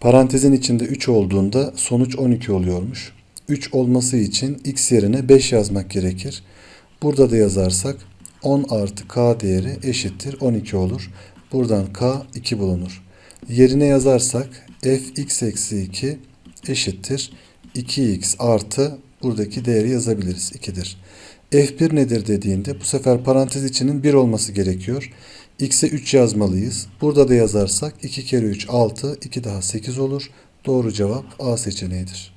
Parantezin içinde 3 olduğunda sonuç 12 oluyormuş. 3 olması için x yerine 5 yazmak gerekir. Burada da yazarsak 10 artı k değeri eşittir 12 olur. Buradan k 2 bulunur. Yerine yazarsak fx eksi 2 eşittir 2x artı buradaki değeri yazabiliriz 2'dir. F1 nedir dediğinde bu sefer parantez içinin 1 olması gerekiyor. X'e 3 yazmalıyız. Burada da yazarsak 2 kere 3 6, 2 daha 8 olur. Doğru cevap A seçeneğidir.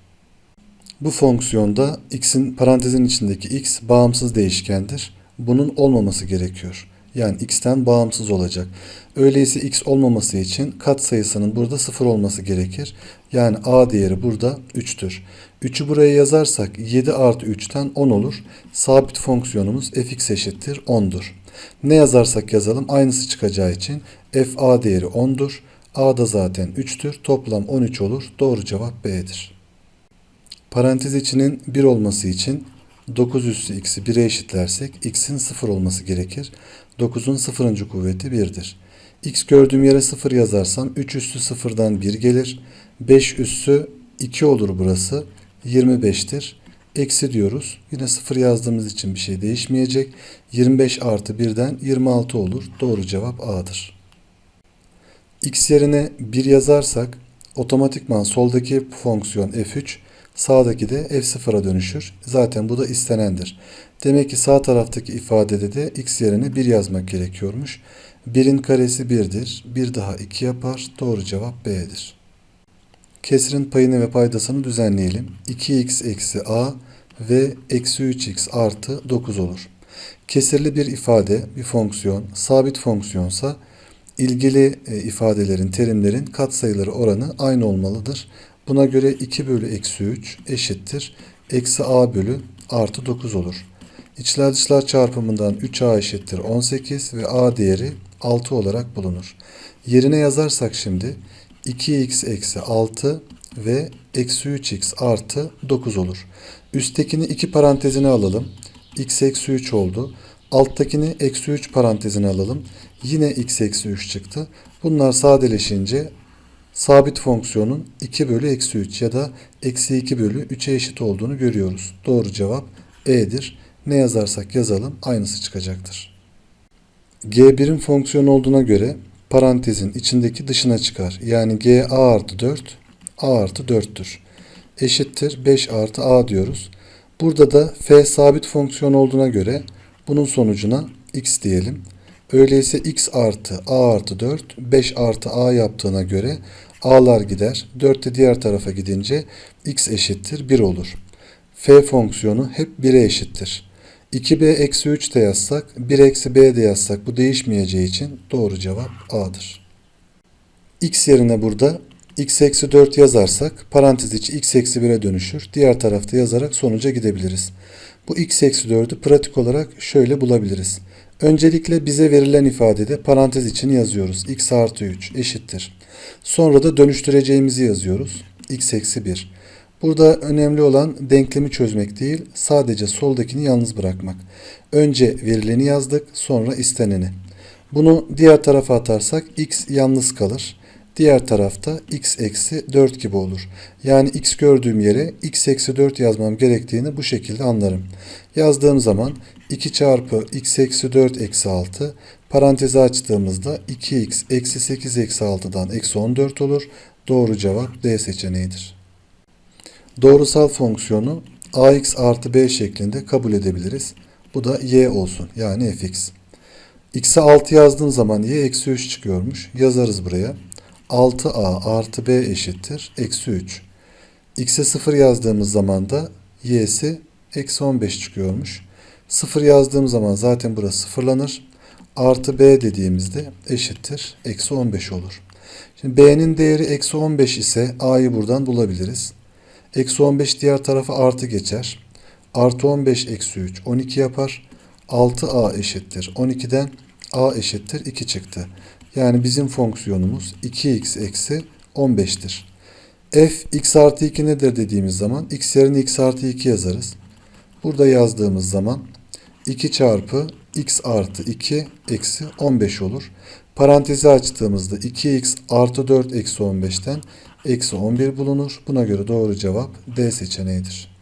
Bu fonksiyonda x'in parantezin içindeki x bağımsız değişkendir. Bunun olmaması gerekiyor. Yani x'ten bağımsız olacak. Öyleyse x olmaması için kat sayısının burada 0 olması gerekir. Yani a değeri burada 3'tür. 3'ü buraya yazarsak 7 artı 3'ten 10 olur. Sabit fonksiyonumuz fx eşittir 10'dur. Ne yazarsak yazalım aynısı çıkacağı için f a değeri 10'dur. a da zaten 3'tür. Toplam 13 olur. Doğru cevap B'dir. Parantez içinin 1 olması için 9 üssü x'i 1'e eşitlersek x'in 0 olması gerekir. 9'un 0. kuvveti 1'dir. x gördüğüm yere 0 yazarsam 3 üssü 0'dan 1 gelir. 5 üssü 2 olur burası. 25'tir. Eksi diyoruz. Yine 0 yazdığımız için bir şey değişmeyecek. 25 artı 1'den 26 olur. Doğru cevap A'dır. X yerine 1 yazarsak otomatikman soldaki fonksiyon F3 sağdaki de F0'a dönüşür. Zaten bu da istenendir. Demek ki sağ taraftaki ifadede de X yerine 1 yazmak gerekiyormuş. 1'in karesi 1'dir. 1 daha 2 yapar. Doğru cevap B'dir. Kesrin payını ve paydasını düzenleyelim. 2x eksi a ve eksi 3x artı 9 olur. Kesirli bir ifade, bir fonksiyon, sabit fonksiyonsa ilgili e, ifadelerin, terimlerin katsayıları oranı aynı olmalıdır. Buna göre 2 bölü eksi 3 eşittir. Eksi a bölü artı 9 olur. İçler dışlar çarpımından 3a eşittir 18 ve a değeri 6 olarak bulunur. Yerine yazarsak şimdi 2x eksi 6 ve eksi 3x artı 9 olur. Üsttekini 2 parantezine alalım. x eksi 3 oldu. Alttakini eksi 3 parantezine alalım. Yine x eksi 3 çıktı. Bunlar sadeleşince sabit fonksiyonun 2 bölü eksi 3 ya da eksi 2 bölü 3'e eşit olduğunu görüyoruz. Doğru cevap E'dir. Ne yazarsak yazalım aynısı çıkacaktır. G1'in fonksiyon olduğuna göre parantezin içindeki dışına çıkar. Yani g a artı 4 a artı 4'tür. Eşittir 5 artı a diyoruz. Burada da f sabit fonksiyon olduğuna göre bunun sonucuna x diyelim. Öyleyse x artı a artı 4 5 artı a yaptığına göre a'lar gider. 4 de diğer tarafa gidince x eşittir 1 olur. f fonksiyonu hep 1'e eşittir. 2b eksi 3 de yazsak, 1 eksi b de yazsak bu değişmeyeceği için doğru cevap A'dır. x yerine burada x eksi 4 yazarsak parantez içi x eksi 1'e dönüşür. Diğer tarafta yazarak sonuca gidebiliriz. Bu x eksi 4'ü pratik olarak şöyle bulabiliriz. Öncelikle bize verilen ifadede parantez içini yazıyoruz. x artı 3 eşittir. Sonra da dönüştüreceğimizi yazıyoruz. x eksi 1. Burada önemli olan denklemi çözmek değil, sadece soldakini yalnız bırakmak. Önce verileni yazdık, sonra isteneni. Bunu diğer tarafa atarsak x yalnız kalır. Diğer tarafta x eksi 4 gibi olur. Yani x gördüğüm yere x eksi 4 yazmam gerektiğini bu şekilde anlarım. Yazdığım zaman 2 çarpı x eksi 4 eksi 6 parantezi açtığımızda 2x eksi 8 eksi 6'dan eksi 14 olur. Doğru cevap D seçeneğidir. Doğrusal fonksiyonu ax artı b şeklinde kabul edebiliriz. Bu da y olsun yani fx. x'e 6 yazdığın zaman y eksi 3 çıkıyormuş. Yazarız buraya. 6a artı b eşittir eksi 3. x'e 0 yazdığımız zaman da y'si eksi 15 çıkıyormuş. 0 yazdığım zaman zaten burası sıfırlanır. Artı b dediğimizde eşittir eksi 15 olur. Şimdi b'nin değeri eksi 15 ise a'yı buradan bulabiliriz. Eksi 15 diğer tarafa artı geçer. Artı 15 eksi 3 12 yapar. 6a eşittir. 12'den a eşittir 2 çıktı. Yani bizim fonksiyonumuz 2x eksi 15'tir. f x artı 2 nedir dediğimiz zaman x yerine x artı 2 yazarız. Burada yazdığımız zaman 2 çarpı x artı 2 eksi 15 olur. Parantezi açtığımızda 2x artı 4 eksi 15'ten eksi 11 bulunur. Buna göre doğru cevap D seçeneğidir.